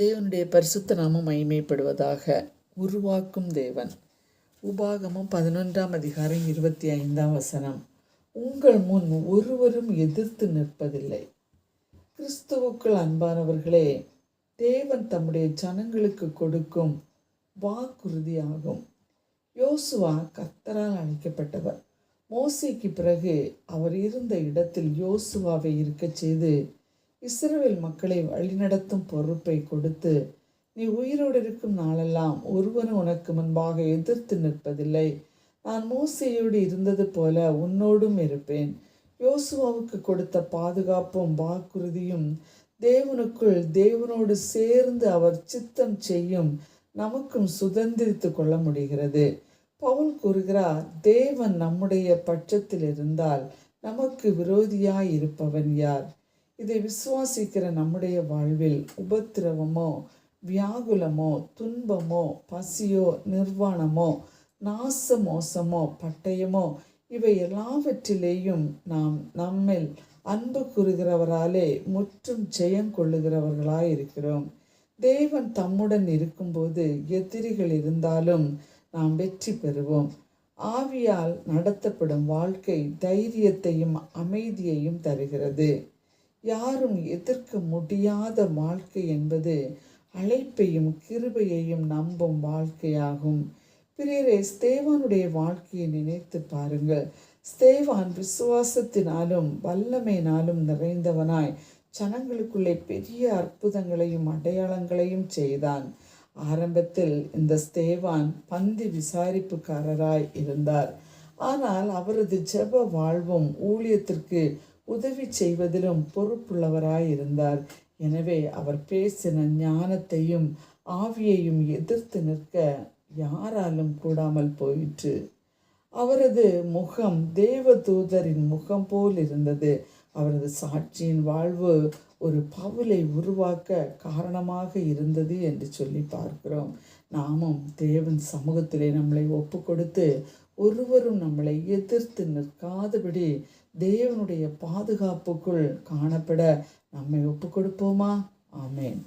தேவனுடைய பரிசுத்த நாமம் மகிமைப்படுவதாக உருவாக்கும் தேவன். உபாகமம் பதினொன்றாம் அதிகாரம் இருபத்தி ஐந்தாம் வசனம். உங்கள் முன் ஒருவரும் எதிர்த்து நிற்பதில்லை. கிறிஸ்துவுக்குள் அன்பானவர்களே தேவன் தம்முடைய ஜனங்களுக்கு கொடுக்கும் வாக்குறுதியாகும். யோசுவா கர்த்தரால் அழைக்கப்பட்டவர். மோசேக்கு பிறகு அவர் இருந்த இடத்தில் யோசுவாவை இருக்கச் செய்து இஸ்ரவேல் மக்களை வழிநடத்தும் பொறுப்பை கொடுத்து நீ உயிரோடு இருக்கும் நாளெல்லாம் ஒருவனும் உனக்கு முன்பாக எதிர்த்து நிற்பதில்லை. நான் மூசையோடு இருந்தது போல உன்னோடும் இருப்பேன். யோசுவாவுக்கு கொடுத்த பாதுகாப்பும் வாக்குறுதியும் தேவனுக்குள் தேவனோடு சேர்ந்து அவர் சித்தம் செய்யும் நமக்கும் சுதந்திரித்து கொள்ள முடிகிறது. பவுல் கூறுகிறார் தேவன் நம்முடைய பட்சத்தில் இருந்தால் நமக்கு விரோதியாய் இருப்பவன் யார்? இதை விசுவாசிக்கிற நம்முடைய வாழ்வில் உபத்திரவமோ வியாகுலமோ துன்பமோ பசியோ நிர்வாணமோ நாச மோசமோ பட்டயமோ இவை எல்லாவற்றிலேயும் நாம் நம்மில் அன்பு கூறுகிறவராலே முற்றும் ஜெயம் கொள்ளுகிறவர்களாய் இருக்கிறோம். தேவன் தம்முடன் இருக்கும்போது எதிரிகள் இருந்தாலும் நாம் வெற்றி பெறுவோம். ஆவியால் நடத்தப்படும் வாழ்க்கை தைரியத்தையும் அமைதியையும் தருகிறது. யாரும் எதிர்க்க முடியாத வாழ்க்கை என்பது அழைப்பையும் கிருபையையும் நம்பும் வாழ்க்கையாகும். பிரியரே ஸ்தேவானுடைய வாழ்க்கையை நினைத்து பாருங்கள். ஸ்தேவான் விசுவாசத்தினாலும் வல்லமையினாலும் நிறைந்தவனாய் ஜனங்களுக்குள்ளே பெரிய அற்புதங்களையும் அடையாளங்களையும் செய்தான். ஆரம்பத்தில் இந்த ஸ்தேவான் பந்தி விசாரிப்புக்காரராய் இருந்தார். ஆனால் அவரது ஜெப வாழ்வும் ஊழியத்திற்கு உதவி செய்வதிலும் பொறுப்புள்ளவராயிருந்தார் எனவே அவர் பேசின ஞானத்தையும் ஆவியையும் எதிர்த்து நிற்க யாராலும் கூடாமல் போயிற்று. அவரது முகம் தேவதூதரின் முகம் போல் இருந்தது. அவரது சாட்சியின் வாழ்வு ஒரு பவுலை உருவாக்க காரணமாக இருந்தது என்று சொல்லி பார்க்கிறோம். நாமும் தேவன் சமூகத்திலே நம்மளை ஒப்பு கொடுத்து ஒருவரும் நம்மளை எதிர்த்து நிற்காதபடி தேவனுடைய பாதுகாப்புக்குள் காணப்பட நம்மை ஒப்பு கொடுப்போமா ஆமேன்.